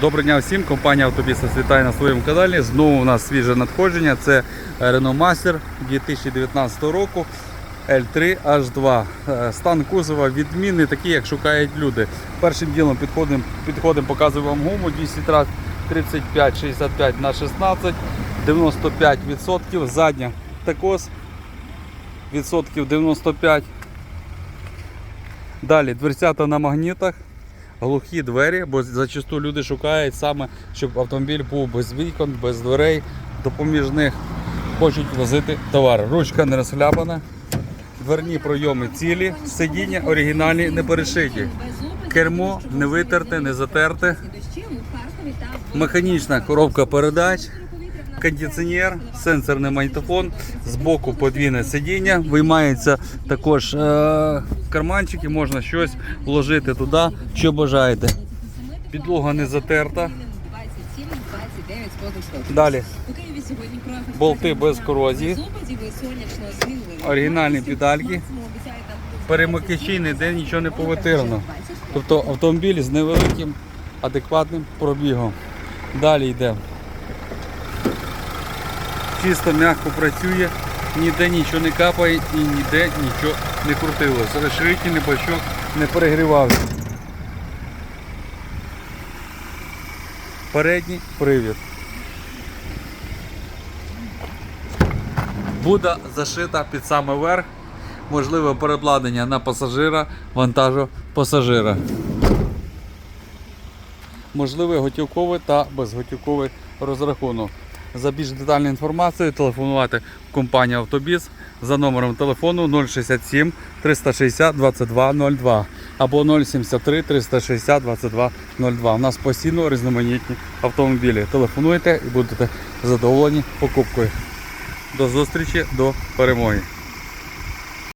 Доброго дня всім, компанія Автобізнес вітає на своєму каналі. Знову у нас свіже надходження. Це Renault Master 2019 року L3 H2. Е, Стан кузова відмінний, такий, як шукають люди. Першим ділом підходимо, підходимо показуємо вам гуму 235-65 на 16, 95%, задня також відсотків 95. Далі дверцята на магнітах, глухі двері, бо зачасту люди шукають саме, щоб автомобіль був без вікон, без дверей, допоміжних. Хочуть возити товар. Ручка не розхляпана, дверні пройоми цілі, сидіння оригінальні, не перешиті. Кермо не витерте, не затерте. Механічна коробка передач, кондиціонер, сенсорний магнітофон, збоку подвійне сидіння, виймається також е- карманчики, можна щось вложити туди, що бажаєте. Підлога не затерта. Далі болти без корозії, оригінальні педальки, перемикачі ніде нічого не повитирано. Тобто автомобіль з невеликим адекватним пробігом. Далі йде. Чисто м'яко працює, ніде нічого не капає і ніде нічого не крутилось. Розширительний бачок не перегрівався. Передній привід. Буде зашита під саме верх. Можливе перекладення на пасажира, вантажу пасажира. Можливий готівковий та безготівковий розрахунок. За більш детальною інформацією телефонувати в компанію Автобіс за номером телефону 067 360 2202 або 073 360 2202. У нас постійно різноманітні автомобілі. Телефонуйте і будете задоволені покупкою. До зустрічі, до перемоги.